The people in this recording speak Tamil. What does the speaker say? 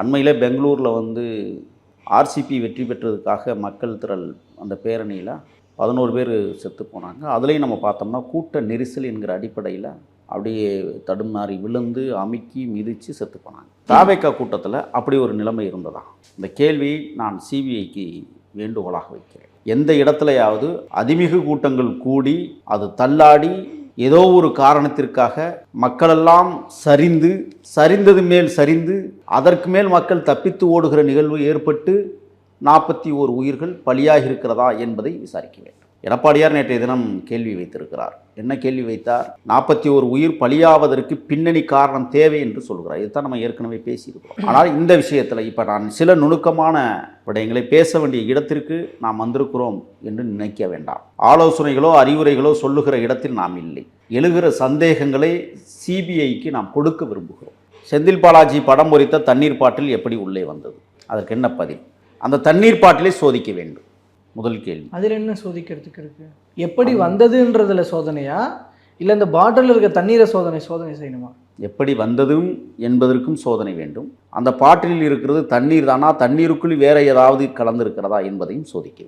அண்மையில் பெங்களூரில் வந்து ஆர்சிபி வெற்றி பெற்றதுக்காக மக்கள் திரள் அந்த பேரணியில் பதினோரு பேர் செத்து போனாங்க. அதுலேயும் நம்ம பார்த்தோம்னா கூட்ட நெரிசல் என்கிற அடிப்படையில் அப்படியே தடுமாறி விழுந்து அமுக்கி மிதித்து செத்து போனாங்க. தாவேக்கா கூட்டத்தில் அப்படி ஒரு நிலைமை இருந்ததா? இந்த கேள்வி நான் சிபிஐக்கு வேண்டுகோளாக வைக்கிறேன். எந்த இடத்துலையாவது அதிமிகு கூட்டங்கள் கூடி அது தள்ளாடி ஏதோ ஒரு காரணத்திற்காக மக்களெல்லாம் சரிந்து சரிந்தது மேல் சரிந்து அதற்கு மேல் மக்கள் தப்பித்து ஓடுகிற நிகழ்வு ஏற்பட்டு நாற்பத்தி ஓர் உயிர்கள் பலியாகி இருக்கிறதா என்பதை விசாரிக்க வேண்டும். எடப்பாடியார் நேற்றைய தினம் கேள்வி வைத்திருக்கிறார். என்ன கேள்வி வைத்தார்? நாற்பத்தி ஒரு உயிர் பலியாவதற்கு பின்னணி காரணம் தேவை என்று சொல்கிறார். இதுதான் நம்ம ஏற்கனவே பேசியிருக்கிறோம். ஆனால் இந்த விஷயத்தில் இப்போ நான் சில நுணுக்கமான விடயங்களை பேச வேண்டிய இடத்திற்கு நாம் வந்திருக்கிறோம் என்று நினைக்க வேண்டாம். ஆலோசனைகளோ அறிவுரைகளோ சொல்லுகிற இடத்தில் நாம் இல்லை. எழுகிற சந்தேகங்களை சிபிஐக்கு நாம் கொடுக்க விரும்புகிறோம். செந்தில் பாலாஜி படம் பொறித்த தண்ணீர் பாட்டில் எப்படி உள்ளே வந்தது? அதற்கு என்ன பதில்? அந்த தண்ணீர் பாட்டிலை சோதிக்க வேண்டும். முதல் கேள்வி. அதில் என்ன சோதிக்கிறதுக்கு இருக்கு? எப்படி வந்ததுன்றதுல சோதனையா? இல்லை இந்த பாட்டில் இருக்க தண்ணீரை சோதனை சோதனை செய்யணுமா? எப்படி வந்ததும் என்பதற்கும் சோதனை வேண்டும். அந்த பாட்டிலில் இருக்கிறது தண்ணீர் தானா? தண்ணீருக்குள் வேற ஏதாவது கலந்திருக்கிறதா என்பதையும் சோதிக்க வேண்டும்.